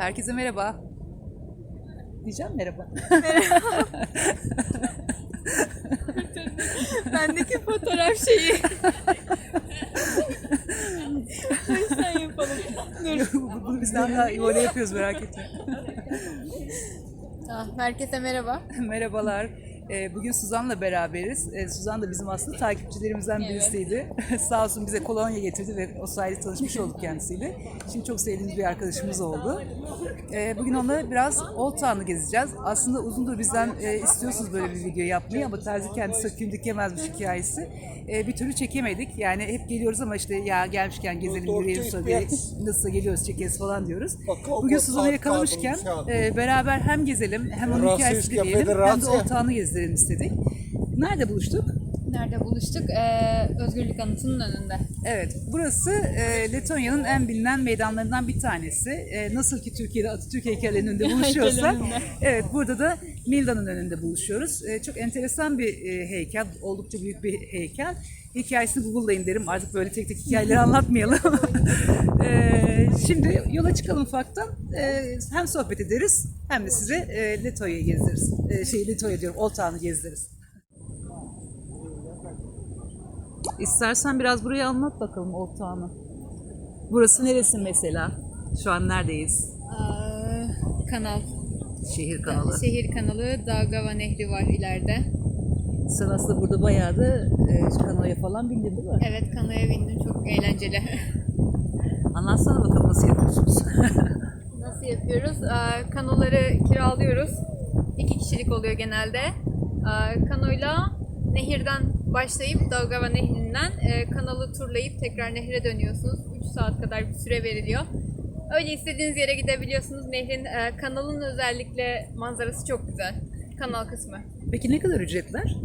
Herkese merhaba. Diyeceğim merhaba. Bendeki fotoğraf şeyi. Sen yapalım. Dur. Bunu bizden daha iyi öyle yapıyoruz merak etme. Ah, herkese merhaba. Merhabalar. Ee, Bugün Suzan'la beraberiz. Ee, Suzan da bizim aslında takipçilerimizden Evet. birisiydi. Sağ olsun bize kolonya getirdi ve o sayede tanışmış olduk kendisiyle. Şimdi çok sevdiğimiz bir arkadaşımız oldu. Ee, Bugün onunla biraz Old Town'u gezeceğiz. Aslında uzundur bizden e, istiyorsunuz böyle bir video yapmayı ama Terzi kendi söküğün dikemezmiş hikayesi. Bir türlü çekemedik. Yani hep geliyoruz ama işte ya gelmişken gezelim, yürüyelim sonra bir- nasılsa geliyoruz çekeriz falan diyoruz. Bugün Suzan'ı yakalamışken e, beraber hem gezelim hem onun hikayesini dinleyelim hem de. Old Town'u gezdirelim istedik. Nerede buluştuk? Nerede buluştuk? Ee, Özgürlük Anıtı'nın önünde. Evet, burası e, Letonya'nın en bilinen meydanlarından bir tanesi. E, nasıl ki Türkiye'de Atatürk heykellerinin önünde buluşuyorsak, evet burada da Milda'nın önünde buluşuyoruz. E, çok enteresan bir e, heykel, oldukça büyük bir heykel. Hikayesini Google'layın derim, artık böyle tek tek hikayeleri anlatmayalım. E, şimdi yola çıkalım ufaktan. E, hem sohbet ederiz hem de size e, Letoya'yı gezdiririz. E, şey Letoya diyorum, Old Town'u gezdiririz. İstersen biraz burayı anlat bakalım Old Town'u. Burası neresi mesela? Şu an neredeyiz? Aa, kanal. Şehir kanalı. Şehir kanalı. Daugava Nehri var ileride. Sen aslında burada bayağı da e, kanoya falan bindin değil mi? Evet kanoya bindim. Çok eğlenceli. Anlatsana bakalım nasıl yapıyorsunuz? Yapıyoruz? Aa, kanoları kiralıyoruz. İki kişilik oluyor genelde. Aa, kanoyla nehirden başlayıp Daugava Nehri'nden e, kanalı turlayıp tekrar nehre dönüyorsunuz. 3 saat kadar bir süre veriliyor. Öyle istediğiniz yere gidebiliyorsunuz. Nehrin, e, kanalın özellikle manzarası çok güzel. Kanal kısmı. Peki ne kadar ücretler?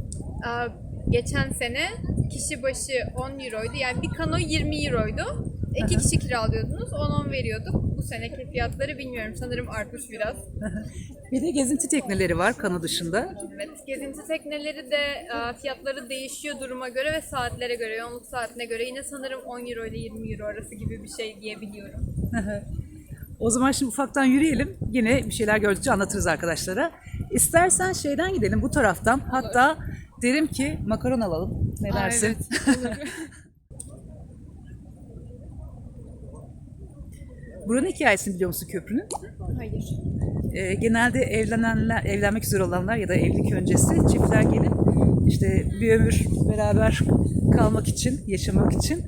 Aa, geçen sene kişi başı 10 euroydu. Yani bir kano 20 euroydu. İki kişi kiralıyordunuz. 10-10 veriyorduk. Bu seneki fiyatları bilmiyorum. Sanırım artmış biraz. Bir de gezinti tekneleri var kano dışında. Evet. Gezinti tekneleri de e, fiyatları değişiyor duruma göre ve saatlere göre, yoğunluk saatine göre. Yine sanırım 10 euro ile 20 euro arası gibi bir şey diyebiliyorum. o zaman şimdi ufaktan yürüyelim. Yine bir şeyler gördükçe anlatırız arkadaşlara. İstersen şeyden gidelim bu taraftan. Hatta derim ki makaron alalım. Ne Aa, dersin? evet, Buranın hikayesini biliyor musun köprünün? Hayır. Ee, genelde evlenenler, evlenmek üzere olanlar ya da evlilik öncesi çiftler gelip işte bir ömür beraber kalmak için, yaşamak için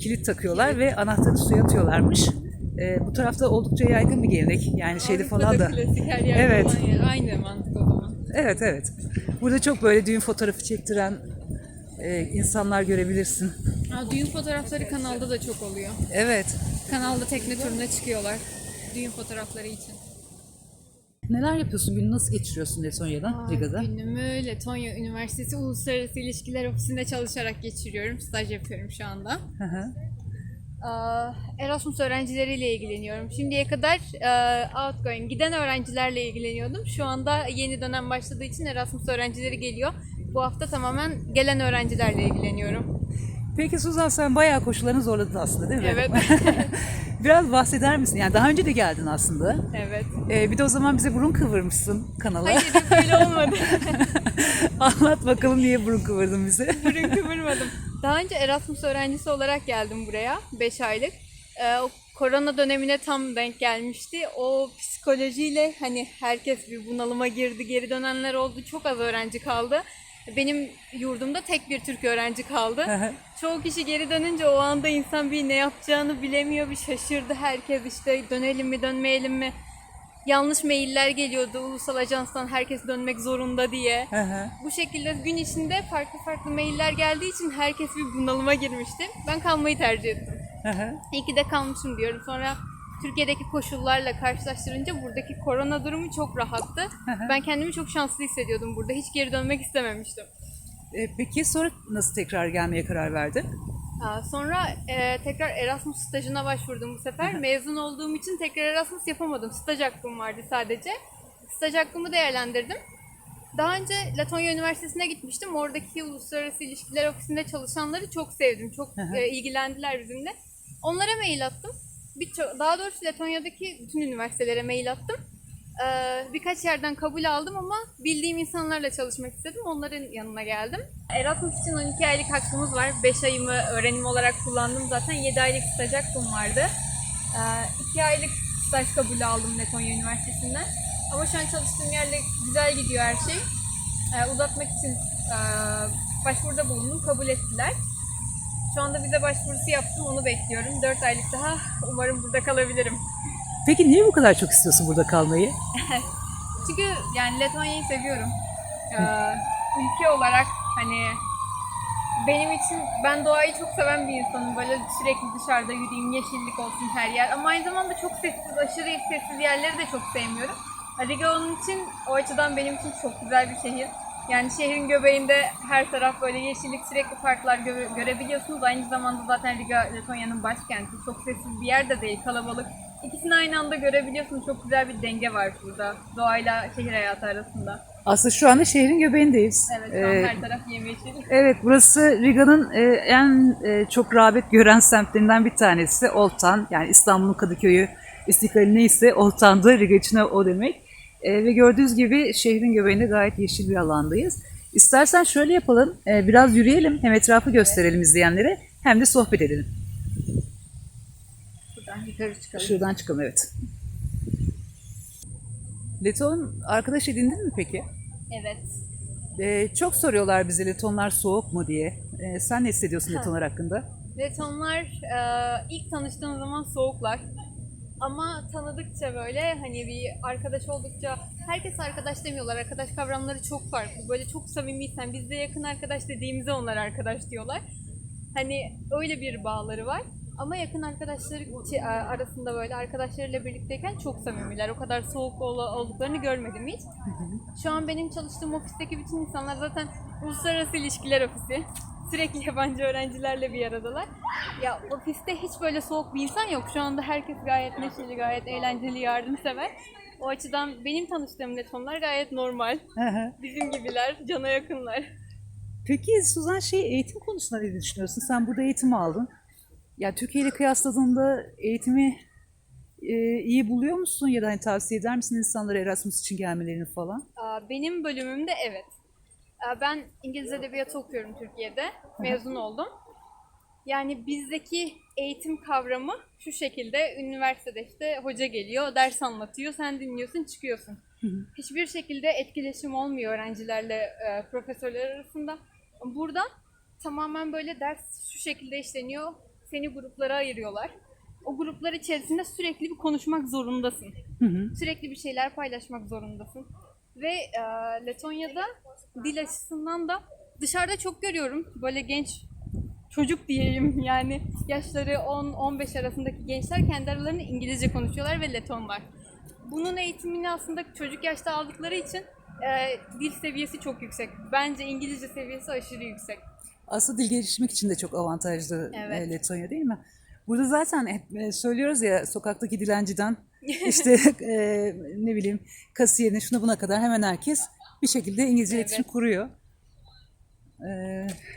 kilit takıyorlar ve anahtarı suya atıyorlarmış. Ee, bu tarafta oldukça yaygın bir gelenek. Yani şeyde falan da. klasik her yerde Evet. olan yer. Aynı mantık o zaman. Evet evet. Burada çok böyle düğün fotoğrafı çektiren e, insanlar görebilirsin. Aa, düğün fotoğrafları kanalda da çok oluyor. Evet. Kanalda tekne turuna çıkıyorlar. Düğün fotoğrafları için. Neler yapıyorsun? Günü nasıl geçiriyorsun Letonya'da, Aa, Riga'da? Günümü Letonya Üniversitesi Uluslararası İlişkiler Ofisi'nde çalışarak geçiriyorum. Staj yapıyorum şu anda. Hı hı. Aa, Erasmus öğrencileriyle ilgileniyorum. Şimdiye kadar e, outgoing giden öğrencilerle ilgileniyordum. Şu anda yeni dönem başladığı için Erasmus öğrencileri geliyor. Bu hafta tamamen gelen öğrencilerle ilgileniyorum. Peki Suzan sen bayağı koşullarını zorladın aslında değil mi? Evet. Biraz bahseder misin? Yani daha önce de geldin aslında. evet. Ee, bir de o zaman bize burun kıvırmışsın kanala. Hayır yok öyle olmadı. Anlat bakalım niye burun kıvırdın bize. Burun kıvırmadım. Daha önce Erasmus öğrencisi olarak geldim buraya. 5 aylık. Ee, o korona dönemine tam denk gelmişti. O psikolojiyle hani herkes bir bunalıma girdi, geri dönenler oldu. Çok az öğrenci kaldı. Benim yurdumda tek bir Türk öğrenci kaldı. Çoğu kişi geri dönünce o anda insan bir ne yapacağını bilemiyor, bir şaşırdı. Herkes işte dönelim mi, dönmeyelim mi? Yanlış mailler geliyordu ulusal ajanstan herkes dönmek zorunda diye. Bu şekilde gün içinde farklı farklı mailler geldiği için herkes bir bunalıma girmişti. Ben kalmayı tercih ettim. İyi ki de kalmışım diyorum. Sonra Türkiye'deki koşullarla karşılaştırınca buradaki korona durumu çok rahattı. Ben kendimi çok şanslı hissediyordum burada. Hiç geri dönmek istememiştim. Ee, peki sonra nasıl tekrar gelmeye karar verdin? Aa, Sonra e, tekrar Erasmus stajına başvurdum bu sefer. Mezun olduğum için tekrar Erasmus yapamadım. Staj hakkım vardı sadece. Staj hakkımı değerlendirdim. Daha önce Latonya Üniversitesi'ne gitmiştim. Oradaki Uluslararası İlişkiler Ofisi'nde çalışanları çok sevdim. Çok e, ilgilendiler bizimle. Onlara mail attım. Birçok daha doğrusu Letonya'daki bütün üniversitelere mail attım. Ee, birkaç yerden kabul aldım ama bildiğim insanlarla çalışmak istedim. Onların yanına geldim. Erasmus için 12 aylık hakkımız var. 5 ayımı öğrenim olarak kullandım zaten. 7 aylık staj hakkım vardı. 2 aylık staj kabulü aldım Letonya Üniversitesi'nden. Ama şu an çalıştığım yerle güzel gidiyor her şey. Ee, uzatmak için e, başvuruda bulundum. Kabul ettiler. Şu anda vize başvurusu yaptım. Onu bekliyorum. 4 aylık daha. Umarım burada kalabilirim. Peki niye bu kadar çok istiyorsun burada kalmayı? Çünkü yani Letonya'yı seviyorum. Ee, ülke olarak hani benim için ben doğayı çok seven bir insanım. Böyle sürekli dışarıda yürüyeyim, yeşillik olsun her yer. Ama aynı zamanda çok sessiz, aşırı sessiz yerleri de çok sevmiyorum. Riga onun için o açıdan benim için çok güzel bir şehir. Yani şehrin göbeğinde her taraf böyle yeşillik, sürekli parklar gö- görebiliyorsunuz. Aynı zamanda zaten Riga Letonya'nın başkenti. Çok sessiz bir yer de değil, kalabalık. İkisini aynı anda görebiliyorsunuz. Çok güzel bir denge var burada. Doğayla şehir hayatı arasında. Aslında şu anda şehrin göbeğindeyiz. Evet, şu an Ee, her taraf yemyeşil. Evet, burası Riga'nın e, en e, çok rağbet gören semtlerinden bir tanesi. Old Town, yani İstanbul'un Kadıköy'ü, İstiklali neyse Old Town'da Riga için o demek. E, ve gördüğünüz gibi şehrin göbeğinde gayet yeşil bir alandayız. İstersen şöyle yapalım, e, biraz yürüyelim, hem etrafı gösterelim izleyenlere, hem de sohbet edelim. Buradan yukarı çıkalım. Şuradan çıkalım, evet. Leton arkadaş edindin mi peki? Evet. E, çok soruyorlar bize Letonlar soğuk mu diye. E, sen ne hissediyorsun. Letonlar hakkında? Letonlar e, ilk tanıştığım zaman soğuklar. Ama tanıdıkça böyle hani bir arkadaş oldukça herkes arkadaş demiyorlar. Arkadaş kavramları çok farklı. Böyle çok samimiysen biz de yakın arkadaş dediğimizde onlar arkadaş diyorlar. Hani öyle bir bağları var. Ama yakın arkadaşları e, arasında böyle arkadaşlarıyla birlikteyken çok samimiler. O kadar soğuk ol- olduklarını görmedim hiç. Şu an benim çalıştığım ofisteki bütün insanlar zaten uluslararası ilişkiler ofisi. Sürekli yabancı öğrencilerle bir aradalar. Ya ofiste hiç böyle soğuk bir insan yok. Şu anda herkes gayet neşeli, gayet eğlenceli, yardımsever. O açıdan benim tanıştığım letonlar gayet normal. Bizim gibiler, cana yakınlar. Peki Suzan şey eğitim konusunda ne düşünüyorsun? Sen burada eğitim aldın. Ya Türkiye ile kıyasladığında eğitimi e, iyi buluyor musun ya da hani tavsiye eder misin insanlara Erasmus için gelmelerini falan? Aa, Benim bölümümde evet. Aa, Ben İngiliz Edebiyatı okuyorum Türkiye'de. Mezun oldum. Yani bizdeki eğitim kavramı şu şekilde üniversitede işte hoca geliyor, ders anlatıyor, sen dinliyorsun, çıkıyorsun. Hiçbir şekilde etkileşim olmuyor öğrencilerle e, profesörler arasında. Burada tamamen böyle ders şu şekilde işleniyor. Seni gruplara ayırıyorlar. O gruplar içerisinde sürekli bir konuşmak zorundasın. Hı hı. Sürekli bir şeyler paylaşmak zorundasın. Ve e, Letonya'da dil açısından da dışarıda çok görüyorum. Böyle genç çocuk diyeyim yani yaşları 10-15 arasındaki gençler kendi aralarında İngilizce konuşuyorlar ve Letonlar. Bunun eğitimini aslında çocuk yaşta aldıkları için e, dil seviyesi çok yüksek. Bence İngilizce seviyesi aşırı yüksek. Aslında dil geliştirmek için de çok avantajlı Evet. e, Letonya değil mi? Burada zaten hep e, söylüyoruz ya sokaktaki dilenciden işte e, ne bileyim kasiyerine şuna buna kadar hemen herkes bir şekilde İngilizce Evet. iletişim kuruyor. E,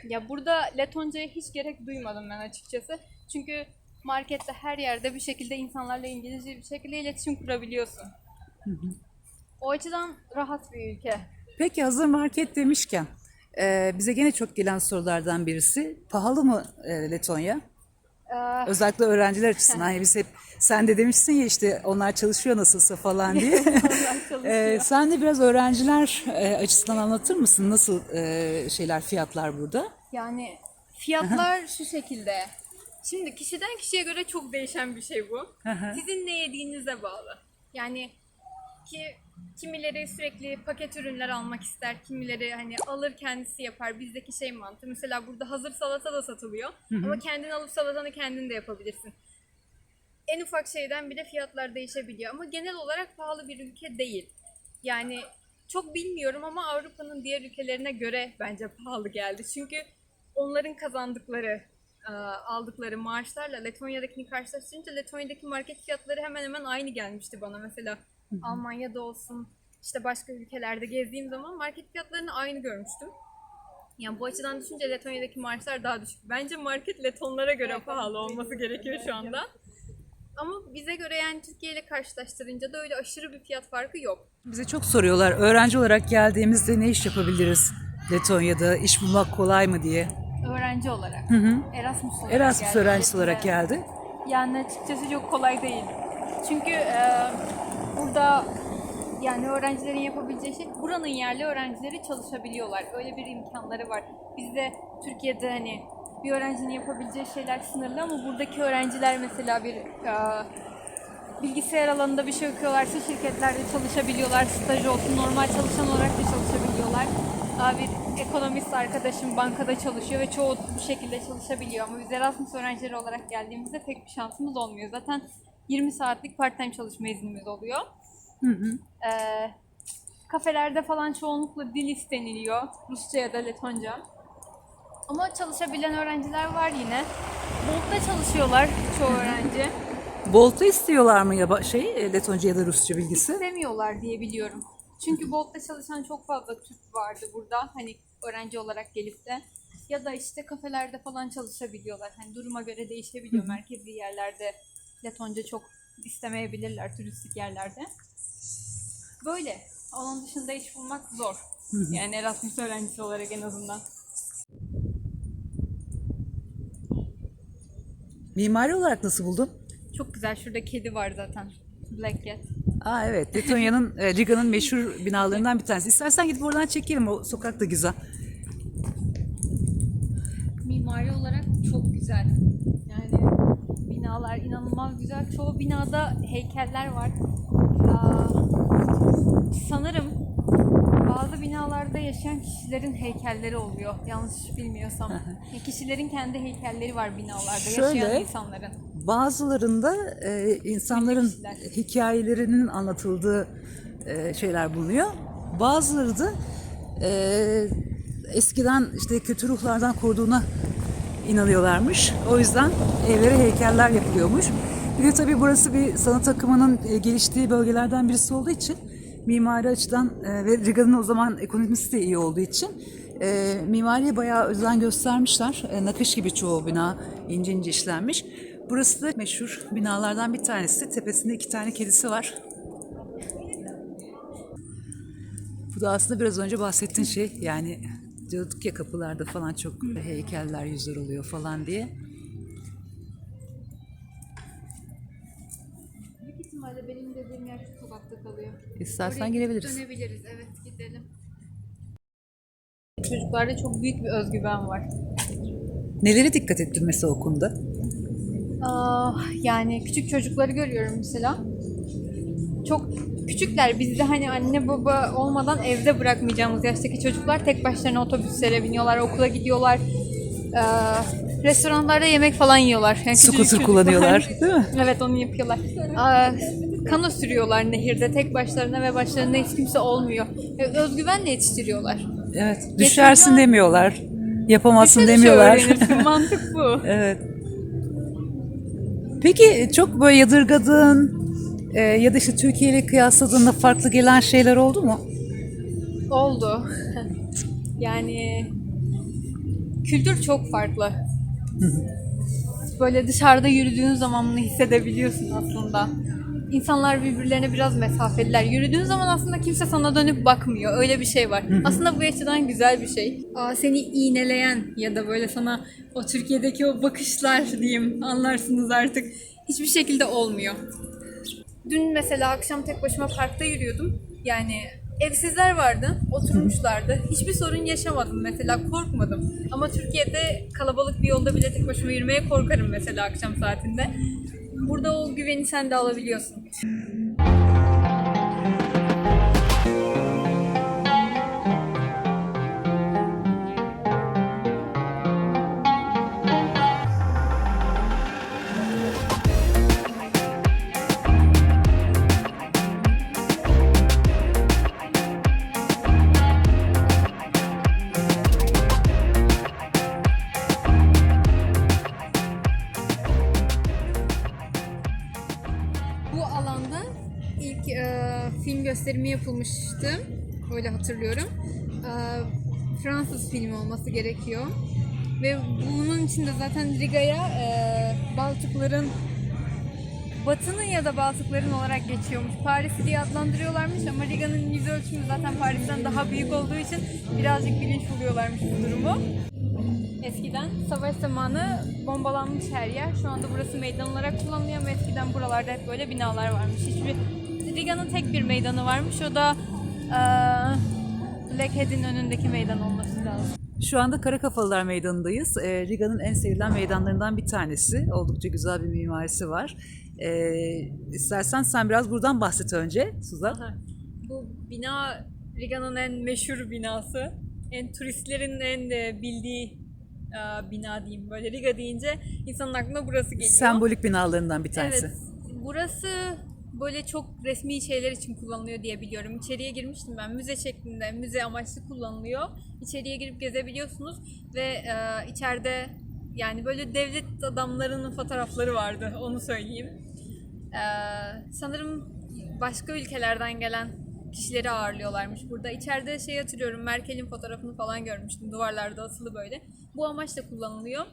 Ya burada Letonca'ya hiç gerek duymadım ben açıkçası. Çünkü markette her yerde bir şekilde insanlarla İngilizce bir şekilde iletişim kurabiliyorsun. O açıdan rahat bir ülke. Peki hazır market demişken e, bize gene çok gelen sorulardan birisi pahalı mı e, Letonya? Ee, Özellikle öğrenciler açısından. Hani biz hep sen de demişsin ya işte onlar çalışıyor nasılsa falan diye. Ee, sen de biraz öğrenciler e, açısından anlatır mısın? Nasıl e, şeyler, fiyatlar burada? Yani fiyatlar şu şekilde. Şimdi kişiden kişiye göre çok değişen bir şey bu. Sizin ne yediğinize bağlı. Yani ki kimileri sürekli paket ürünler almak ister, kimileri hani alır kendisi yapar. Bizdeki şey mantığı. Mesela burada hazır salata da satılıyor. Ama kendin alıp salatanı kendin de yapabilirsin. En ufak şeyden bile fiyatlar değişebiliyor. Ama genel olarak pahalı bir ülke değil. Yani çok bilmiyorum ama Avrupa'nın diğer ülkelerine göre bence pahalı geldi. Çünkü onların kazandıkları, e, aldıkları maaşlarla Letonya'dakini karşılaştırınca Letonya'daki market fiyatları hemen hemen aynı gelmişti bana. Mesela Almanya'da olsun, işte başka ülkelerde gezdiğim zaman market fiyatlarını aynı görmüştüm. Yani bu açıdan düşünce Letonya'daki maaşlar daha düşük. Bence market Letonlara göre pahalı olması gerekiyor şu anda. Ama bize göre yani Türkiye ile karşılaştırınca da öyle aşırı bir fiyat farkı yok. Bize çok soruyorlar öğrenci olarak geldiğimizde ne iş yapabiliriz Letonya'da, iş bulmak kolay mı diye. Öğrenci olarak. Erasmus olarak Erasmus geldi. öğrencisi olarak geldi. Yani açıkçası çok kolay değil. Çünkü e, burada yani öğrencilerin yapabileceği şey buranın yerli öğrencileri çalışabiliyorlar. Öyle bir imkanları var. Bizde Türkiye'de hani bir öğrencinin yapabileceği şeyler sınırlı ama buradaki öğrenciler mesela bir e, bilgisayar alanında bir şey okuyorlarsa şirketlerde çalışabiliyorlar. Staj olsun normal çalışan olarak da çalışabiliyorlar. Aa, Bir ekonomist arkadaşım bankada çalışıyor ve çoğu bu şekilde çalışabiliyor. Ama biz Erasmus öğrencileri olarak geldiğimizde pek bir şansımız olmuyor. Zaten 20 saatlik part-time çalışma iznimiz oluyor. Ee, kafelerde falan çoğunlukla dil isteniliyor. Rusça ya da Letonca. Ama çalışabilen öğrenciler var yine. Bolt'ta çalışıyorlar çoğu öğrenci. Bolt'ta istiyorlar mı ya şey e, Letonca ya da Rusça bilgisi? İstemiyorlar diye biliyorum. Çünkü Bolt'ta çalışan çok fazla Türk vardı burada. Hani öğrenci olarak gelip de. Ya da işte kafelerde falan çalışabiliyorlar. Hani duruma göre değişebiliyor. Merkezi yerlerde Letonca çok istemeyebilirler turistik yerlerde. Böyle. Onun dışında iş bulmak zor. Yani Erasmus öğrencisi olarak en azından. Mimari olarak nasıl buldun? Çok güzel. Şurada kedi var zaten. Black Cat. Aa evet Letonya'nın, e, Riga'nın meşhur binalarından bir tanesi. İstersen gidip oradan çekelim o sokak da güzel. Mimari olarak çok güzel. Yani binalar inanılmaz güzel. Çoğu binada heykeller var. Aa, sanırım bazı binalarda yaşayan kişilerin heykelleri oluyor. Yanlış bilmiyorsam. Kişilerin kendi heykelleri var binalarda. Şöyle, yaşayan insanların. Bazılarında e, insanların hikayelerinin anlatıldığı e, şeyler bulunuyor. Bazıları da e, eskiden işte kötü ruhlardan koruduğuna inanıyorlarmış. O yüzden evlere heykeller yapılıyormuş. Bir de tabii burası bir sanat akımının e, geliştiği bölgelerden birisi olduğu için mimari açıdan e, ve Riga'nın o zaman ekonomisi de iyi olduğu için e, mimariye bayağı özen göstermişler. E, nakış gibi çoğu bina ince ince işlenmiş. Burası da meşhur binalardan bir tanesi. Tepesinde iki tane kedisi var. Bu da aslında biraz önce bahsettiğin şey yani diyorduk ya kapılarda falan çok heykeller yüzler oluyor falan diye. Büyük ihtimalle benim dediğim yer şu sokakta kalıyor. İstersen Oraya girebiliriz. Dönebiliriz. Evet gidelim. Çocuklarda çok büyük bir özgüven var. Nelere dikkat ettin mesela o konuda? Ah, yani küçük çocukları görüyorum mesela. Çok küçükler. Bizde hani anne baba olmadan evde bırakmayacağımız yaştaki çocuklar tek başlarına otobüslere biniyorlar, okula gidiyorlar. Ee, restoranlarda yemek falan yiyorlar. Yani çocuklar. kullanıyorlar değil mi? Evet onu yapıyorlar. Aa, kano sürüyorlar nehirde tek başlarına ve başlarında hiç kimse olmuyor. E, özgüvenle yetiştiriyorlar. Evet. Düşersin Geçen- demiyorlar. Yapamazsın Düşe düşe demiyorlar. öğrenirsin. Mantık bu. evet. Peki çok böyle yadırgadığın e, ya da işte Türkiye ile kıyasladığında farklı gelen şeyler oldu mu? Oldu. yani kültür çok farklı. Böyle dışarıda yürüdüğün zaman bunu hissedebiliyorsun aslında. İnsanlar birbirlerine biraz mesafeliler. Yürüdüğün zaman aslında kimse sana dönüp bakmıyor. Öyle bir şey var. Aslında bu açıdan güzel bir şey. Aa, seni iğneleyen ya da böyle sana o Türkiye'deki o bakışlar diyeyim anlarsınız artık. Hiçbir şekilde olmuyor. Dün mesela akşam tek başıma parkta yürüyordum. Yani evsizler vardı, oturmuşlardı. Hiçbir sorun yaşamadım mesela, korkmadım. Ama Türkiye'de kalabalık bir yolda bile tek başıma yürümeye korkarım mesela akşam saatinde. Burada o güveni sen de alabiliyorsun. Gösterimi yapılmıştı. Öyle hatırlıyorum. E, Fransız filmi olması gerekiyor. Ve bunun için de zaten Riga'ya e, Baltıkların Batı'nın ya da Baltıkların olarak geçiyormuş. Paris'i diye adlandırıyorlarmış ama Riga'nın yüz ölçümü zaten Paris'ten daha büyük olduğu için birazcık bilinç buluyorlarmış bu durumu. Eskiden savaş zamanı bombalanmış her yer. Şu anda burası meydan olarak kullanılıyor ama eskiden buralarda hep böyle binalar varmış. Hiçbir Riga'nın tek bir meydanı varmış. O da eee Blackhead'in önündeki meydan olması lazım. Şu anda Karakafalılar Meydanı'ndayız. Ee, Riga'nın en sevilen meydanlarından bir tanesi. Oldukça güzel bir mimarisi var. Ee, istersen sen biraz buradan bahset önce Suzan. Aha. Bu bina Riga'nın en meşhur binası. En turistlerin en e, bildiği e, bina diyeyim. Böyle Riga deyince insanın aklına burası geliyor. Sembolik binalarından bir tanesi. Evet. Burası böyle çok resmi şeyler için kullanılıyor diye biliyorum. İçeriye girmiştim ben. Müze şeklinde, müze amaçlı kullanılıyor. İçeriye girip gezebiliyorsunuz ve e, içeride yani böyle devlet adamlarının fotoğrafları vardı. Onu söyleyeyim. E, sanırım başka ülkelerden gelen kişileri ağırlıyorlarmış burada. İçeride şey hatırlıyorum Merkel'in fotoğrafını falan görmüştüm. Duvarlarda asılı böyle. Bu amaçla kullanılıyor.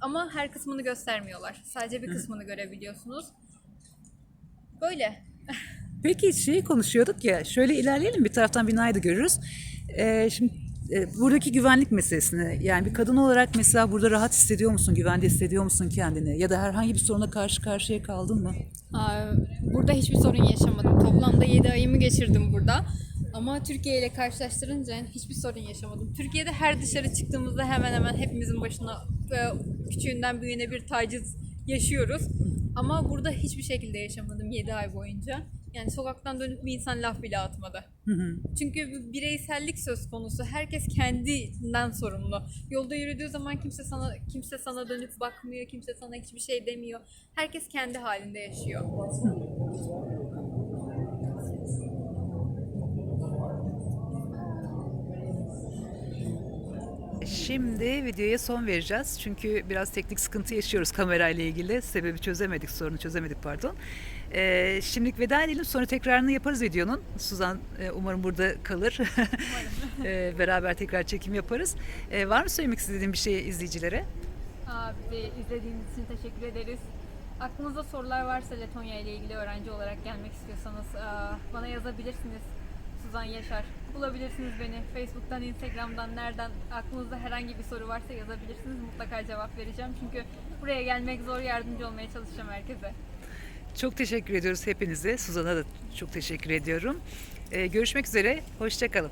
Ama her kısmını göstermiyorlar. Sadece bir kısmını görebiliyorsunuz. Böyle. Peki şeyi konuşuyorduk ya, şöyle ilerleyelim bir taraftan binayı da görürüz. Ee, şimdi e, buradaki güvenlik meselesini, yani bir kadın olarak mesela burada rahat hissediyor musun, güvende hissediyor musun kendini? Ya da herhangi bir soruna karşı karşıya kaldın mı? Aa, Burada hiçbir sorun yaşamadım. Toplamda 7 ayımı geçirdim burada. Ama Türkiye ile karşılaştırınca hiçbir sorun yaşamadım. Türkiye'de her dışarı çıktığımızda hemen hemen hepimizin başına e, küçüğünden büyüğüne bir taciz yaşıyoruz. Ama burada hiçbir şekilde yaşamadım 7 ay boyunca. Yani sokaktan dönüp bir insan laf bile atmadı. Çünkü bir bireysellik söz konusu. Herkes kendinden sorumlu. Yolda yürüdüğü zaman kimse sana kimse sana dönüp bakmıyor, kimse sana hiçbir şey demiyor. Herkes kendi halinde yaşıyor. Şimdi videoya son vereceğiz. Çünkü biraz teknik sıkıntı yaşıyoruz kamerayla ilgili. Sebebi çözemedik, sorunu çözemedik pardon. Ee, şimdilik veda edelim. Sonra tekrarını yaparız videonun. Suzan e, umarım burada kalır. Ee, beraber tekrar çekim yaparız. Ee, var mı söylemek istediğin bir şey izleyicilere? Abi izlediğiniz için teşekkür ederiz. Aklınızda sorular varsa Letonya ile ilgili öğrenci olarak gelmek istiyorsanız aa, bana yazabilirsiniz. Suzan Yaşar. Bulabilirsiniz beni. Facebook'tan, Instagram'dan, nereden aklınızda herhangi bir soru varsa yazabilirsiniz. Mutlaka cevap vereceğim. Çünkü buraya gelmek zor, yardımcı olmaya çalışacağım herkese. Çok teşekkür ediyoruz hepinize. Suzan'a da çok teşekkür ediyorum. Ee, görüşmek üzere. Hoşçakalın.